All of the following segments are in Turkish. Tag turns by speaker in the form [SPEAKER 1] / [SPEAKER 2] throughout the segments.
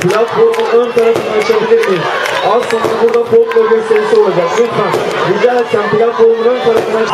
[SPEAKER 1] Platformun ön tarafını açabilir miyiz? Az sonra burada folklor gösterisi olacak. Lütfen rica etsem platformun ön tarafını aç.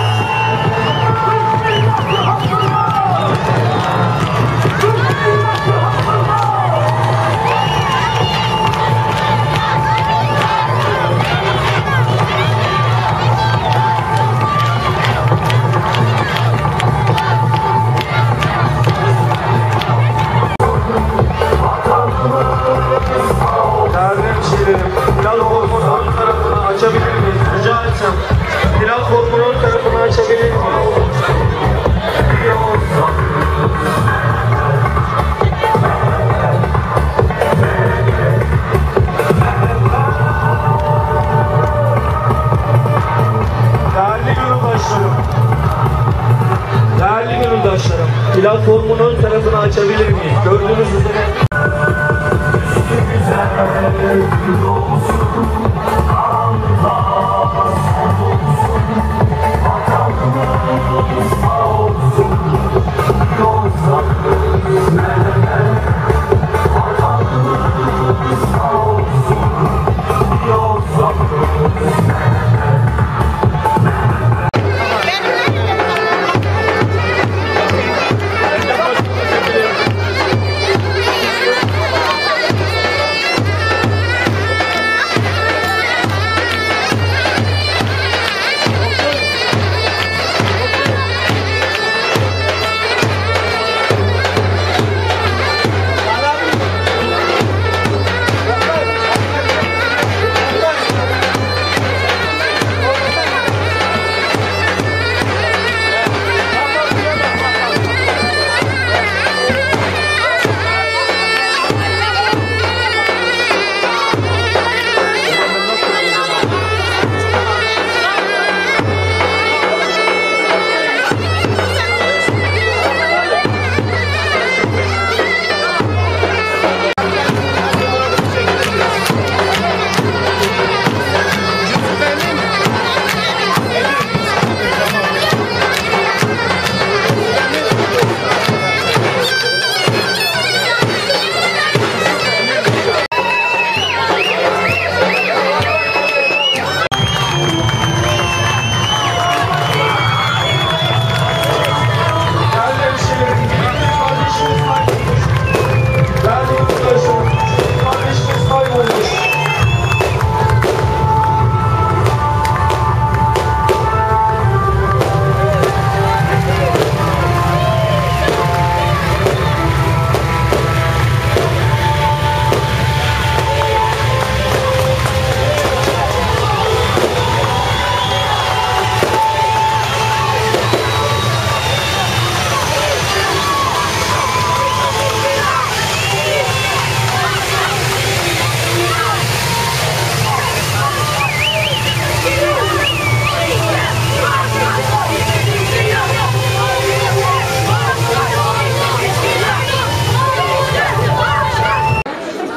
[SPEAKER 1] Ön tarafını açabilir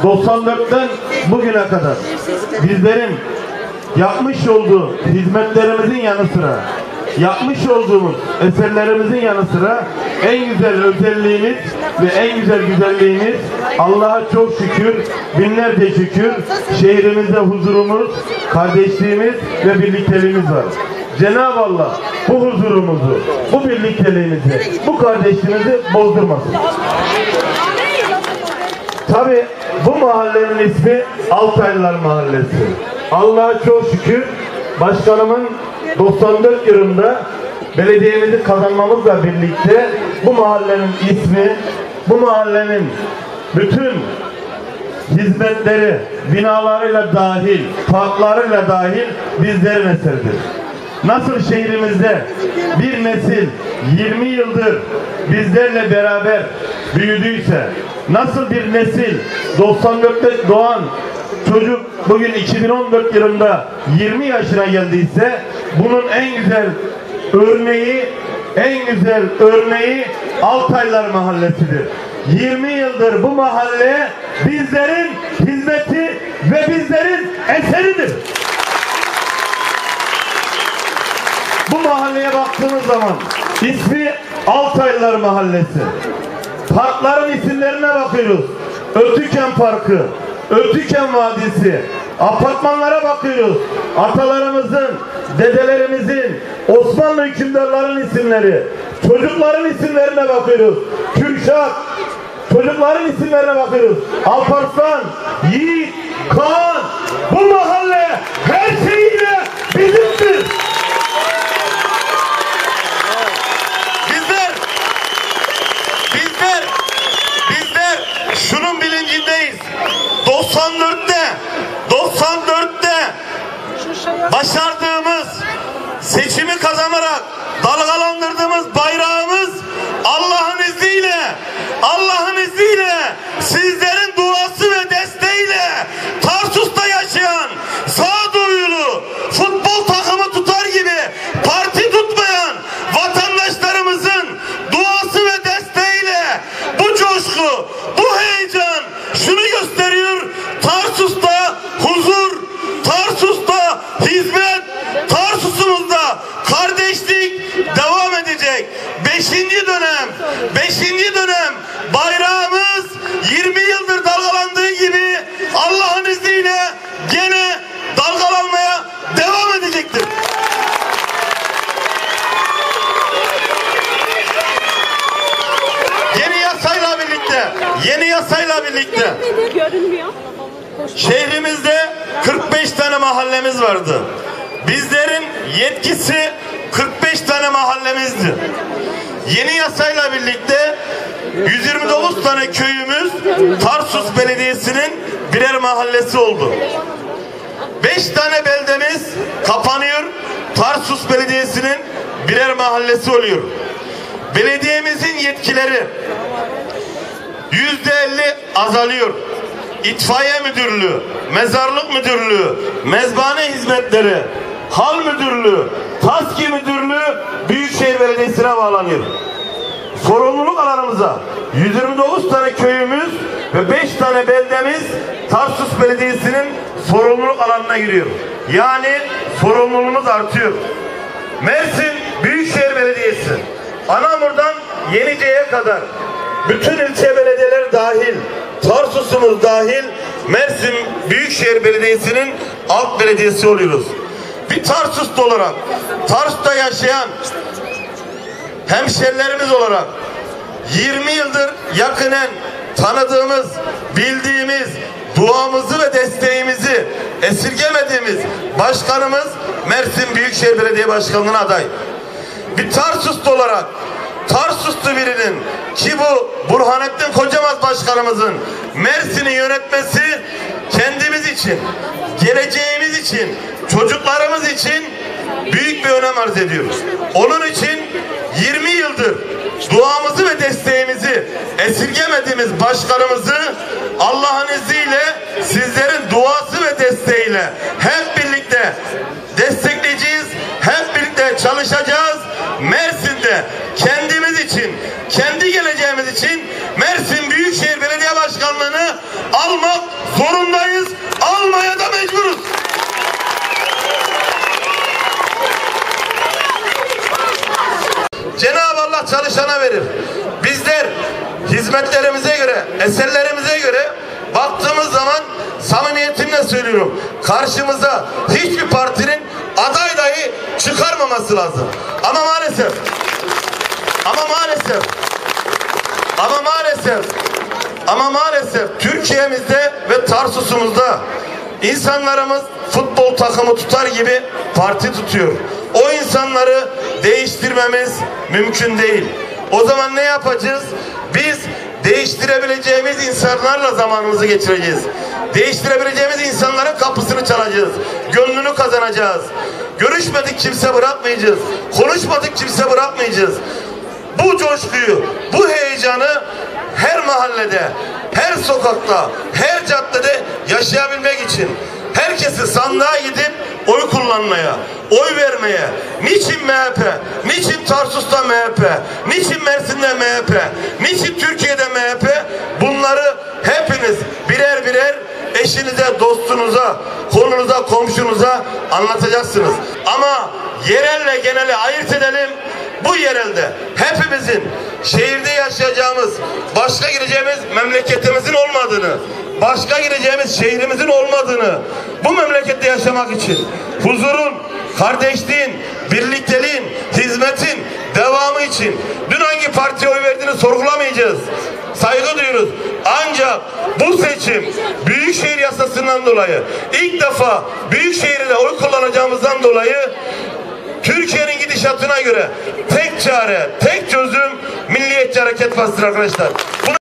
[SPEAKER 2] ...94'ten bugüne kadar bizlerin yapmış olduğu hizmetlerimizin yanı sıra yapmış olduğumuz eserlerimizin yanı sıra en güzel özelliğimiz ve en güzel güzelliğimiz Allah'a çok şükür, binlerce şükür şehrimizde huzurumuz, kardeşliğimiz ve birlikteliğimiz var. Cenab-ı Allah bu huzurumuzu, bu birlikteliğimizi, bu kardeşliğimizi bozdurmasın. Tabi bu mahallenin ismi Altaylılar Mahallesi. Allah'a çok şükür başkanımın 94 yılında belediyemizi kazanmamızla birlikte bu mahallenin ismi, bu mahallenin bütün hizmetleri, binalarıyla dahil, parklarıyla dahil bizlerin eseridir. Nasıl şehrimizde bir nesil 20 yıldır bizlerle beraber büyüdüyse, nasıl bir nesil 94'te doğan çocuk bugün 2014 yılında 20 yaşına geldiyse bunun en güzel örneği en güzel örneği Altaylar Mahallesi'dir. 20 yıldır bu mahalle bizlerin hizmeti ve bizlerin eseridir. Bu mahalleye baktığımız zaman ismi Altaylılar Mahallesi. Parkların isimlerine bakıyoruz.
[SPEAKER 3] Ötüken Parkı, Ötüken Vadisi, apartmanlara bakıyoruz. Atalarımızın, dedelerimizin, Osmanlı hükümdarların isimleri, çocukların isimlerine bakıyoruz. Kürşat, çocukların isimlerine bakıyoruz. Alparslan, Yiğit, Kaan, bu mahalle her şeyiyle bizimdir.
[SPEAKER 2] Bizler bizler bizler şunun bilincindeyiz. 94'te 94'te başardığımız seçimi kazanarak dalgalandırdığımız bayrağımız Allah'ın izniyle Allah'ın izniyle sizlerin duası ve desteğiyle Tarsus'ta yaşayan sağduyulu futbol takımı tutar gibi parti tutmayan vatandaşlarımızın duası ve desteğiyle bu coşku, bu heyecan şunu gösteriyor. Tarsus'ta huzur, Tarsus'ta hizmet, Tarsus'umuzda kardeşlik devam edecek. Beşinci dönem, beşinci dönem bayrağımız 20 yıldır dalgalandığı gibi Allah'ın izniyle gene dalgalanmaya devam edecektir. Yeni yasayla birlikte, yeni yasayla birlikte
[SPEAKER 4] Görünmüyor.
[SPEAKER 2] Şehrimizde 45 tane mahallemiz vardı. Bizlerin yetkisi 45 tane mahallemizdi. Yeni yasayla birlikte 129 tane köyümüz Tarsus Belediyesi'nin birer mahallesi oldu. 5 tane beldemiz kapanıyor. Tarsus Belediyesi'nin birer mahallesi oluyor. Belediyemizin yetkileri yüzde elli azalıyor. İtfaiye müdürlüğü, mezarlık müdürlüğü, mezbane hizmetleri, hal müdürlüğü, taski müdürlüğü Büyükşehir Belediyesi'ne bağlanıyor. Sorumluluk alanımıza 129 tane köyümüz ve 5 tane beldemiz Tarsus Belediyesi'nin sorumluluk alanına giriyor. Yani sorumluluğumuz artıyor. Mersin Büyükşehir Belediyesi Anamur'dan Yenice'ye kadar bütün ilçe belediyeleri dahil Tarsus'umuz dahil Mersin Büyükşehir Belediyesi'nin alt belediyesi oluyoruz. Bir Tarsus'ta olarak Tarsus'ta yaşayan hemşerilerimiz olarak 20 yıldır yakinen tanıdığımız, bildiğimiz, duamızı ve desteğimizi esirgemediğimiz başkanımız Mersin Büyükşehir Belediye Başkanlığı'na aday. Bir Tarsuslu olarak Tarsuslu birinin ki bu Burhanettin Kocamaz Başkanımızın Mersin'i yönetmesi kendimiz için, geleceğimiz için, çocuklarımız için büyük bir önem arz ediyor. Onun için 20 yıldır duamızı ve desteğimizi esirgemediğimiz başkanımızı Allah'ın izniyle sizlerin duası ve desteğiyle hep birlikte destekleyeceğiz. Hep birlikte çalışacağız. Mersin'de kendimiz için, kendi geleceğimiz için Mersin Büyükşehir Belediye Başkanlığı'nı almak zorundayız. Almaya da mecburuz. Cenab-ı Allah çalışana verir. Bizler hizmetlerimize göre, eserlerimize göre baktığımız zaman samimiyetimle söylüyorum. Karşımıza hiçbir partinin aday dahi çıkarmaması lazım. Ama maalesef ama maalesef ama maalesef ama maalesef Türkiye'mizde ve Tarsus'umuzda insanlarımız futbol takımı tutar gibi parti tutuyor. O insanları değiştirmemiz mümkün değil. O zaman ne yapacağız? Biz değiştirebileceğimiz insanlarla zamanımızı geçireceğiz. Değiştirebileceğimiz insanların kapısını çalacağız. Gönlünü kazanacağız. Görüşmedik kimse bırakmayacağız. Konuşmadık kimse bırakmayacağız bu coşkuyu, bu heyecanı her mahallede, her sokakta, her caddede yaşayabilmek için herkesi sandığa gidip oy kullanmaya, oy vermeye, niçin MHP, niçin Tarsus'ta MHP, niçin Mersin'de MHP, niçin Türkiye'de MHP bunları hepiniz birer birer eşinize, dostunuza, kolunuza, komşunuza anlatacaksınız. Ama yerelle geneli ayırt edelim. Bu yerelde hepimizin şehirde yaşayacağımız, başka gireceğimiz memleketimizin olmadığını, başka gireceğimiz şehrimizin olmadığını, bu memlekette yaşamak için huzurun, kardeşliğin, birlikteliğin, hizmetin devamı için dün hangi partiye oy verdiğini sorgulamayacağız. Saygı duyuyoruz. Ancak bu seçim Büyükşehir yasasından dolayı ilk defa Büyükşehir'de oy kullanacağımızdan dolayı Türkiye'nin gidişatına göre tek çare, tek çözüm Milliyetçi Hareket Partisi'dir arkadaşlar. Bunu